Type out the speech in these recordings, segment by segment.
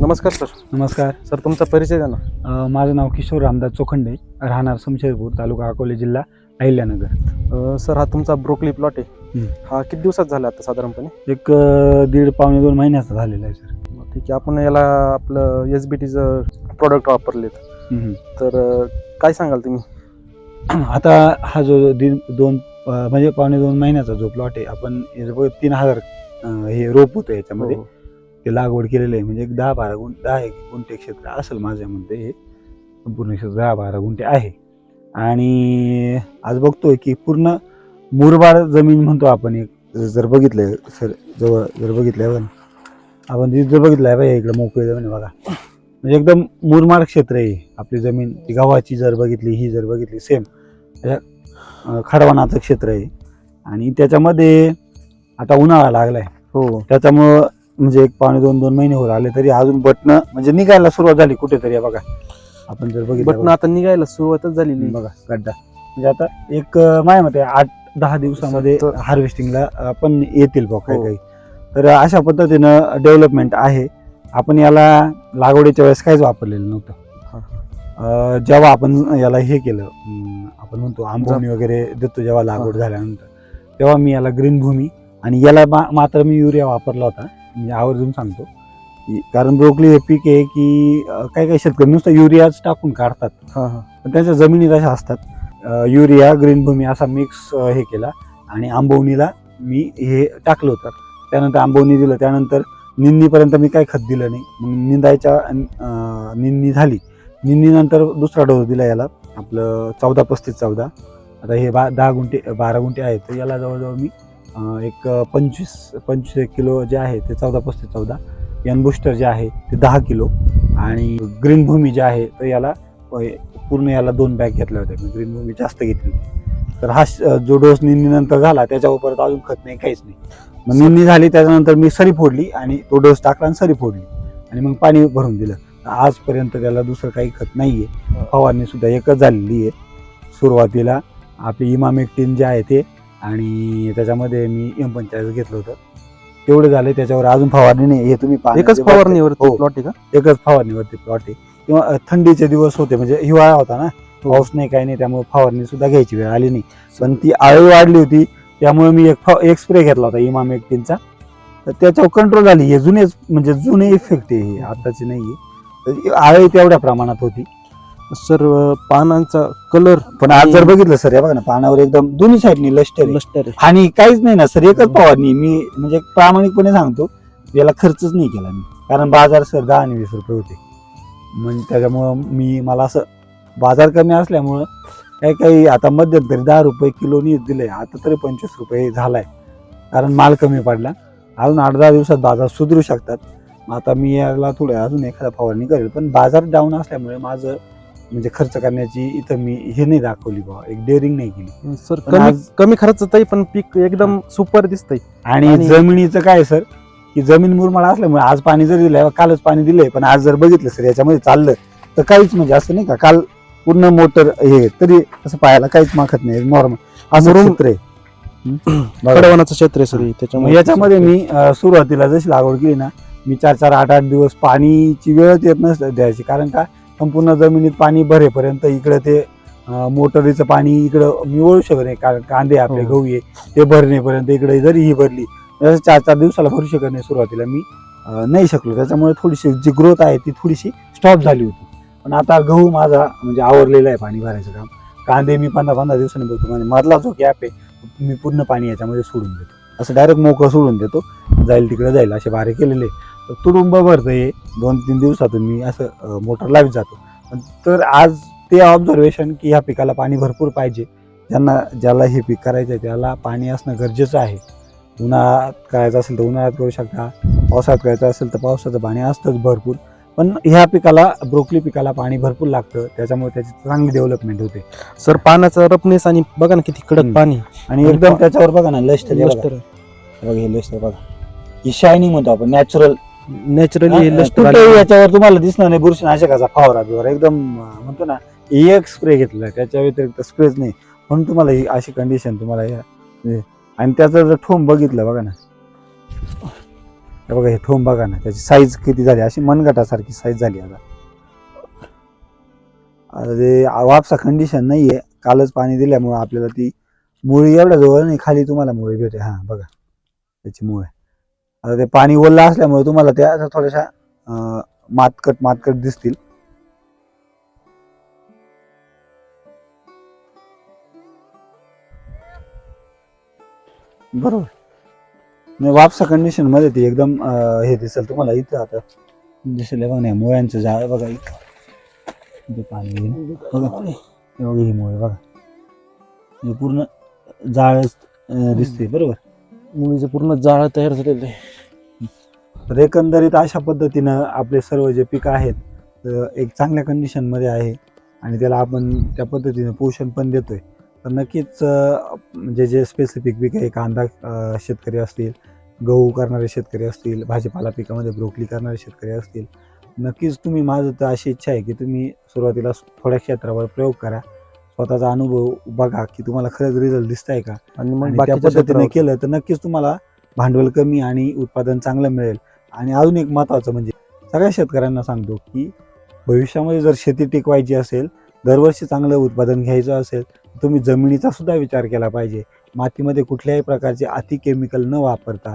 नमस्कार सर. नमस्कार. सर तुमचा परिचय द्या ना. अ, माझं नाव किशोर रामदास चोखंडे राहणार समशेरपूर तालुका अकोले जिल्हा अहिल्यानगर. अं, सर हा तुमचा ब्रोकली प्लॉट आहे. हं. हा किती दिवसात झाला आता साधारणपणे? एक अ, दीड पावणे दोन महिन्याचा झालेला आहे सर. ठीक आहे आपण याला आपलं एस बी टीचं प्रोडक्ट वापरलेत. हम्म. तर अं, काय सांगाल तुम्ही? आता हा जो दीड दोन अ, म्हणजे पावणे दोन महिन्याचा जो प्लॉट आहे आपण तीन हजार अ, हे रोप होतं याच्यामध्ये. हो. ते लागवड केलेलं आहे. म्हणजे एक दहा बारा गुंठ दहा एक गुंठे क्षेत्र असेल माझ्यामध्ये हे. संपूर्ण क्षेत्र दहा बारा गुंठे आहे. आणि आज बघतोय की पूर्ण मुरबाड जमीन म्हणतो आपण. एक जर बघितलं सर जवळ जर बघितलं बघा. आपण तिथे जर बघितलं आहे इकडे मोकळी जमीन बघा. म्हणजे एकदम मुरमाड क्षेत्र आहे. आपली जमीन ती गव्हाची जर बघितली ही जर बघितली सेम खडवानाचं क्षेत्र आहे. आणि त्याच्यामध्ये आता उन्हाळा लागलाय. हो. त्याच्यामुळं म्हणजे एक पावणे दोन दोन महिने होत आले तरी अजून बटणं म्हणजे निघायला सुरुवात झाली कुठेतरी हे बघा. आपण जर बघितलं बटन आता निघायला सुरुवातच झालेली आहे. बघा गड्डा. म्हणजे आता एक अं, माझ्या मते आठ दहा दिवसामध्ये हार्वेस्टिंगला आपण येतील बघ काही हो. काही तर अशा पद्धतीनं डेव्हलपमेंट आहे. आपण याला लागवडीच्या वेळेस काहीच वापरलेलं नव्हतं. हा. अं, जेव्हा आपण याला हे केलं अं, आपण म्हणतो आंबवणी वगैरे देतो जेव्हा लागवड. झाल्यानंतर. तेव्हा मी याला ग्रीन भूमी आणि याला मा- मात्र मी युरिया वापरला होता. म्हणजे आवर्जून सांगतो. की- कारण ब्रोकली हे पीक आहे की अं, काही काही शेतकरी नुसतं युरियाच टाकून काढतात. हा हा. पण त्यांच्या जमिनी तशा असतात. अं, युरिया ग्रीन भूमी असा मिक्स हे केला आणि आंबवणीला मी हे टाकलं होतं. त्यानंतर आंबवणी दिलं. त्यानंतर निंदीपर्यंत मी काही खत दिलं नाही. मग निंदायच्या अं, निंदी झाली. निंदीनंतर दुसरा डोस दिला याला. आपलं चौदा पस्तीस चौदा. आता हे बा दहा गुंठे बारा गुंठे आहेत. तर याला जवळजवळ मी एक पंचवीस पंचवीस एक किलो जे आहे ते चौदा पस्तीस चौदा. यन बुस्टर जे आहे ते दहा किलो. आणि ग्रीन भूमी जे आहे तर याला पूर्ण याला दोन बॅग घेतल्या होत्या. ग्रीन भूमी जास्त घेतली होती तर हा श- जो डोस निंदीनंतर झाला त्याच्यावर परत अजून खत नाही काहीच नाही. मग निंदी झाली त्याच्यानंतर मी सरी फोडली आणि तो डोस टाकला आणि सरी फोडली. आणि मग पाणी भरून दिलं. आजपर्यंत त्याला दुसरं काही खत नाहीये. फवारणी सुद्धा एकच झालेली आहे. सुरुवातीला आपली इमामेक्टिन जे आहे ते आणि त्याच्यामध्ये मी एम पंचायत घेतलं होतं. तेवढं झालं त्याच्यावर अजून फवारणी नाही. हे तुम्ही एकच बघताय- फवारणीवरती हो. प्लॉट आहे का? एकच फवारणीवरती प्लॉट आहे. किंवा अ, थंडीचे दिवस होते म्हणजे हिवाळा होता ना. पाऊस नाही काही नाही त्यामुळे फवारणी सुद्धा घ्यायची वेळ आली नाही. पण ती आळी वाढली होती त्यामुळे मी एक एक स्प्रे घेतला होता इमामेक्टिनचा तर त्याच्यावर कंट्रोल झाली. हे जुनेच म्हणजे जुने इफेक्ट आहे हे. आताची नाही आहे आळी तेवढ्या प्रमाणात होती. सर अं, पानांचा कलर पण आज जर बघितलं सर हे बघा ना पानावर एकदम दोन्ही साईडनी लष्टर आहे. लष्टर आहे. आणि काहीच नाही ना सर एकच फवारणी मी म्हणजे प्रामाणिकपणे सांगतो याला खर्चच नाही केला मी. कारण बाजार सर दहा आणि वीस रुपये होते. म्हणजे त्याच्यामुळं मी मला असं बाजार कमी असल्यामुळं काही काही आता मध्यंतरी दहा रुपये किलोनी दिले आता तरी पंचवीस रुपये झालाय. कारण माल कमी पडला. अजून आठ दहा दिवसात बाजार सुधरू शकतात. आता मी याला थोडं अजून एखादा फवारणी करेल. पण बाजार डाऊन असल्यामुळे माझं म्हणजे खर्च करण्याची इथं मी हे नाही दाखवली बा एक डेअरिंग नाही केली. सर पण कमी आज- कमी खर्चात आहे पण पीक एकदम सुपर दिसतंय. आणि आणि- जमिनीचं काय सर? की जमीन मुरमाड असल्यामुळे आज पाणी जर दिलंय कालच पाणी दिलंय पण आज जर बघितलं सर याच्यामध्ये चाललं तर काहीच म्हणजे असं नाही का काल पूर्ण मोटर हे तरी असं पाहायला काहीच माखत नाही नॉर्मल असं मुरुम- क्षेत्र आहे? बघा. कडवनाचं क्षेत्र आहे सर हे, मग त्याच्यामुळे याच्यामध्ये मी अं, सुरुवातीला जशी लागवड केली ना मी चार चार आठ आठ दिवस पाणीची वेळच येत नसतं द्यायची. कारण का? संपूर्ण जमिनीत पाणी भरेपर्यंत इकडं ते मोटरीचं पाणी इकडं मी ओळू शकत नाही. कारण कांदे आपले हो. गहू आहे ते भरण्यापर्यंत इकडे जरी ही भरली जसं चार चार दिवसाला भरू शकत नाही सुरुवातीला. मी नाही शकलो. त्याच्यामुळे थोडीशी जी ग्रोथ आहे ती थोडीशी स्टॉप झाली होती. पण आता गहू माझा म्हणजे आवरलेला आहे पाणी भरायचं काम. कांदे मी पंधरा पंधरा दिवसांनी बघतो म्हणजे मधला जो गॅप आहे मी पूर्ण पाणी याच्यामध्ये सोडून देतो. असं डायरेक्ट मोकळं सोडून देतो. जाईल तिकडे जाईल असे बारे केलेले. तुडुंब भरतं हे दोन तीन दिवसातून मी असं मोटर लावत जातो. तर आज ते ऑब्झर्वेशन की ह्या पिकाला पाणी भरपूर पाहिजे. ज्यांना ज्याला हे पीक करायचं आहे त्याला पाणी असणं गरजेचं आहे. उन्हाळ्यात करायचं असेल तर उन्हाळ्यात करू शकता. पावसाळ्यात करायचं असेल तर पावसाचं पाणी असतंच भरपूर. पण ह्या पिकाला ब्रोकली पिकाला पाणी भरपूर लागतं. त्याच्यामुळे त्याची चांगली डेव्हलपमेंट होते. सर पानाचा रफनेस आणि बघा ना किती कडक. पाणी. आणि एकदम त्याच्यावर बघा ना लष्ट लष्टर. बघा. हे लष्ट बघा. ही शायनिंग म्हणतो आपण नॅचरल नॅचरली कुठेही. याच्यावर तुम्हाला दिसणार नाही बुरशीनाशकाचा फवारा बिवारा. एकदम अं, म्हणतो ना एक स्प्रे घेतला त्याच्या व्यतिरिक्त स्प्रेच नाही. म्हणून तुम्हाला ही अशी कंडिशन तुम्हाला या- हे- आणि त्याचा जर ठोंब बघितलं बघा ना. हे बघा हे ठोंब बघा ना त्याची साईज किती झाली? अशी मनगटासारखी साईज झाली आता. अरे वापसा कंडिशन नाही आहे कालच पाणी दिल्यामुळे आपल्याला ती मुळी एवढ्या जवळ नाही खाली तुम्हाला मुळी भेटे हां बघा त्याची मुळ. आता ते पाणी ओललं असल्यामुळे तुम्हाला त्या अशा थोड्याशा मातकट मातकट दिसतील. बरोबर. नाही वापसा कंडिशनमध्ये ती एकदम हे दिसेल तुम्हाला इथं आता. दिसेल बघ बघा नाही मुळ्यांचं झाड बघा इथं. पाणी बघा हे बघा ही मुळे बघा. हे पूर्ण जाळच दिसते बरोबर. मुळीचं पूर्ण जाळ तयार झालेलं आहे. तर एकंदरीत अशा पद्धतीनं आपले सर्व जे पिकं आहेत एक चांगल्या कंडिशनमध्ये आहे आणि त्याला आपण त्या पद्धतीनं पोषण पण देतोय. तर नक्कीच म्हणजे जे स्पेसिफिक पीक आहे कांदा शेतकरी असतील गहू करणारे शेतकरी असतील भाजीपाला पिकामध्ये ब्रोकली करणारे शेतकरी असतील नक्कीच तुम्ही माझं तर अशी इच्छा आहे की तुम्ही सुरुवातीला थोड्या क्षेत्रावर प्रयोग करा. स्वतःचा अनुभव बघा की तुम्हाला खरंच रिझल्ट दिसत आहे का? आणि मग त्या पद्धतीने केलं तर नक्कीच तुम्हाला भांडवल कमी आणि उत्पादन चांगलं मिळेल. आणि अजून एक महत्त्वाचं म्हणजे सगळ्या शेतकऱ्यांना सांगतो की भविष्यामध्ये जर शेती टिकवायची असेल दरवर्षी चांगलं उत्पादन घ्यायचं असेल तुम्ही जमिनीचा सुद्धा विचार केला पाहिजे. मातीमध्ये कुठल्याही प्रकारचे अति केमिकल न वापरता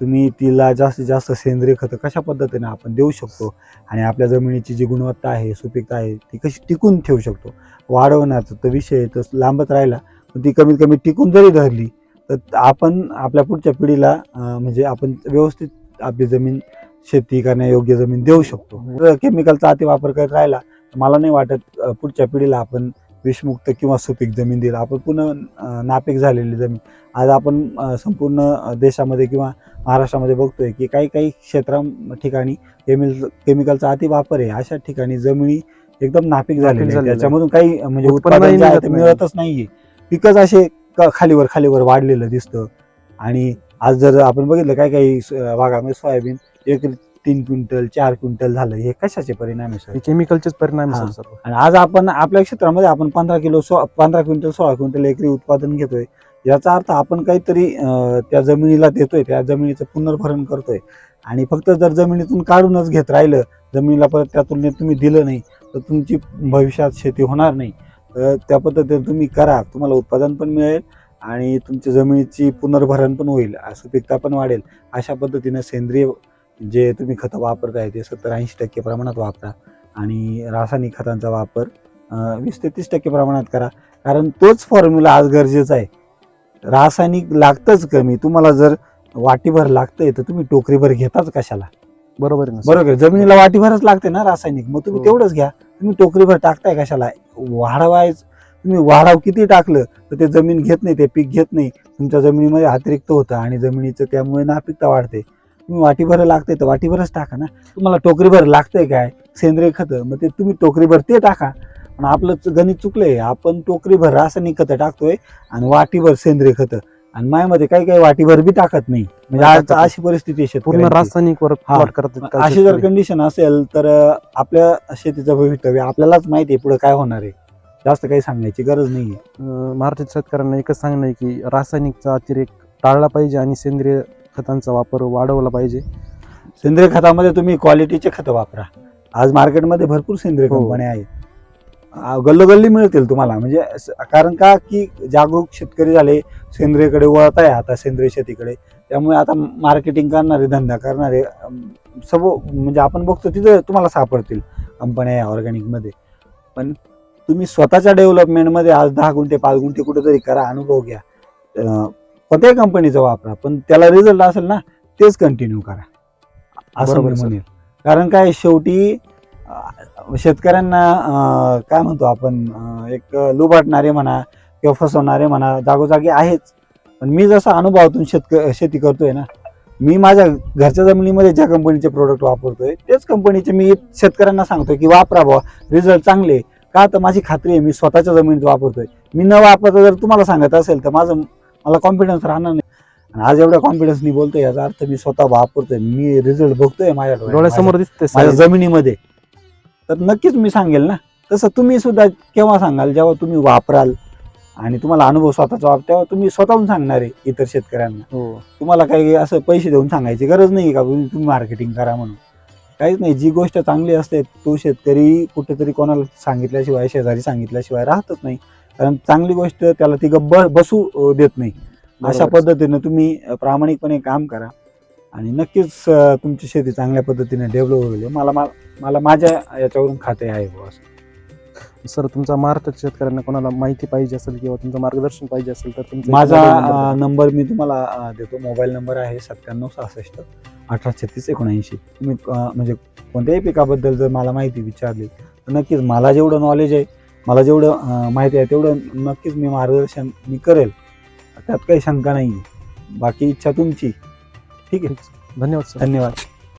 तुम्ही तिला जास्तीत जास्त सेंद्रिय खतं कशा पद्धतीने आपण देऊ शकतो आणि आपल्या जमिनीची जी गुणवत्ता आहे सुपीकता आहे ती कशी टिकून ठेवू शकतो? वाढवण्याचा तर विषय तर लांबत राहिला. पण ती कमीत कमी टिकून जरी धरली तर आपण आपल्या पुढच्या पिढीला म्हणजे आपण व्यवस्थित आपली जमीन शेती करण्यायोग्य जमीन देऊ शकतो. जर केमिकलचा अतिवापर करत राहिला तर मला नाही वाटत पुढच्या पिढीला आपण विषमुक्त किंवा सुपीक जमीन देईल आपण पुन्हा नापीक झालेली जमीन. आज आपण संपूर्ण देशामध्ये किंवा महाराष्ट्रामध्ये बघतोय की काही काही क्षेत्रा ठिकाणी केमिकल केमिकलचा अतिवापर आहे. अशा ठिकाणी जमिनी एकदम नापीक झालेली. त्याच्यामधून काही म्हणजे उत्पादन. मिळतच नाहीये. पिकच असे खालीवर खालीवर वाढलेलं दिसतं. आणि आज जर आपण बघितलं काय काही भागामध्ये सोयाबीन एक तीन क्विंटल चार क्विंटल झालं हे कशाचे परिणाम आहे सर? हे केमिकलचेच परिणाम आहे. सर आणि आज आपण आपल्या क्षेत्रामध्ये आपण पंधरा किलो सो पंधरा क्विंटल सोळा क्विंटल एकरी उत्पादन घेतोय. याचा अर्थ आपण काहीतरी त्या जमिनीला देतोय त्या जमिनीचं पुनर्भरण करतोय. आणि फक्त जर जमिनीतून काढूनच घेत राहिलं जमिनीला परत त्या तुलनेत तुम्ही दिलं नाही तर तुमची भविष्यात शेती होणार नाही. तर त्या पद्धतीने तुम्ही करा तुम्हाला उत्पादन पण मिळेल आणि तुमच्या जमिनीची पुनर्भरण पण होईल सुपीकता पण वाढेल. अशा पद्धतीनं सेंद्रिय जे तुम्ही खतं वापरताय ते सत्तर ऐंशी टक्के प्रमाणात वापरा आणि रासायनिक खतांचा वापर वीस ते तीस टक्के प्रमाणात करा. कारण तोच फॉर्म्युला आज गरजेचा आहे. रासायनिक लागतंच कमी. तुम्हाला जर वाटीभर लागतंय तर तुम्ही टोकरीभर घेताच कशाला? बरोबर आहे? बरोबर आहे. जमिनीला वाटीभरच लागते ना रासायनिक. मग तुम्ही हो. तेवढंच घ्या. तुम्ही टोकरीभर टाकताय कशाला? वाढवायच तुम्ही वाढाव किती टाकलं तर ते जमीन घेत नाही ते पीक घेत नाही. तुमच्या जमिनीमध्ये अतिरिक्त होतं आणि जमिनीचं त्यामुळे नापिकता वाढते. तुम्ही वाटीभर लागते तर वाटीभरच टाका ना. तुम्हाला टोकरीभर लागतंय काय? सेंद्रिय खतं मग ते तुम्ही टोकरीभर ते टाका. पण आपलं गणित चुकलंय. आपण टोकरीभर रासायनिक खतं टाकतोय आणि वाटीभर सेंद्रिय खतं. आणि मायामध्ये काही काही वाटीभर बी टाकत नाही. म्हणजे. अशी परिस्थिती आहे पूर्ण. रासायनिक वर अशी जर. कंडिशन असेल तर आपल्या शेतीचं भवितव्य आपल्यालाच माहिती आहे पुढे काय होणार आहे. जास्त काही सांगायची गरज नाही अं, महाराष्ट्रातील शेतकऱ्यांना एकच सांगणं आहे की रासायनिकचा अतिरेक टाळला पाहिजे आणि सेंद्रिय खतांचा वापर वाढवला पाहिजे. सेंद्रिय खतामध्ये तुम्ही क्वालिटीचे खतं वापरा. आज मार्केटमध्ये भरपूर सेंद्रिय हो. कंपन्या आहेत. अं, गल्लोगल्ली मिळतील तुम्हाला. म्हणजे स- कारण का? की जागरूक शेतकरी झाले सेंद्रियकडे वळत आहे आता सेंद्रिय शेतीकडे. त्यामुळे आता मार्केटिंग करणारे धंदा करणारे सर्व म्हणजे आपण बघतो तिथं तुम्हाला सापडतील कंपन्या ऑर्गॅनिकमध्ये पण तुम्ही स्वतःच्या डेव्हलपमेंटमध्ये आज दहा गुंठे पाच गुंठे कुठेतरी करा अनुभव घ्या. कोणत्याही कंपनीचा वापरा पण त्याला रिझल्ट असेल ना तेच कंटिन्यू करा. असं मी. म्हणेल. कारण काय शेवटी शेतकऱ्यांना काय म्हणतो आपण एक लुबाडणारे म्हणा किंवा फसवणारे म्हणा जागोजागी आहेच. पण मी जसा अनुभवातून शेतक शेती करतोय ना मी माझ्या घरच्या जमिनीमध्ये ज्या कंपनीचे प्रोडक्ट वापरतोय तेच कंपनीचे मी शेतकऱ्यांना सांगतोय की वापरा बुवा रिझल्ट चांगले का तर माझी खात्री आहे मी स्वतःच्या जमिनीत वापरतोय. मी न वापरता जर तुम्हाला सांगत असेल तर माझं मला कॉन्फिडन्स राहणार नाही. आणि आज एवढ्या कॉन्फिडन्सनी बोलतोय याचा अर्थ मी स्वतः वापरतोय मी रिझल्ट बघतोय माझ्या डोळ्यासमोर दिसते माझ्या. जमिनीमध्ये. तर नक्कीच मी सांगेल ना. तसं तुम्ही सुद्धा केव्हा सांगाल जेव्हा तुम्ही वापराल आणि तुम्हाला अनुभव स्वतःचा वाप तेव्हा तुम्ही स्वतःहून सांगणार आहे इतर शेतकऱ्यांना. हो. तुम्हाला काही असं पैसे देऊन सांगायची गरज नाही का? तुम्ही मार्केटिंग करा म्हणून. काहीच नाही. जी गोष्ट चांगली असते तो शेतकरी कुठेतरी कोणाला सांगितल्याशिवाय शेजारी सांगितल्याशिवाय राहतच नाही. कारण चांगली गोष्ट त्याला ती गब्ब बसू देत नाही. अशा. पद्धतीनं तुम्ही प्रामाणिकपणे काम करा. आणि नक्कीच तुमची शेती चांगल्या पद्धतीने डेव्हलप होईल. मला मा- मला माझ्या याच्यावरून खाते आहे असं. सर तुमचा महाराष्ट्रात शेतकऱ्यांना कोणाला माहिती पाहिजे असेल किंवा तुमचं मार्गदर्शन पाहिजे असेल तर तुमचा माझा. अं, नंबर मी तुम्हाला अं, देतो. मोबाईल नंबर आहे सत्त्याण्णव सहासष्ट अठरा छत्तीस एकोणऐंशी. तुम्ही अं, म्हणजे कोणत्याही पिकाबद्दल जर मला माहिती विचारली तर नक्कीच मला जेवढं नॉलेज आहे मला जेवढं अं, माहिती आहे तेवढं नक्कीच मी मार्गदर्शन मी करेल. त्यात काही शंका नाही बाकी इच्छा तुमची. ठीक आहे. धन्यवाद सर. धन्यवाद.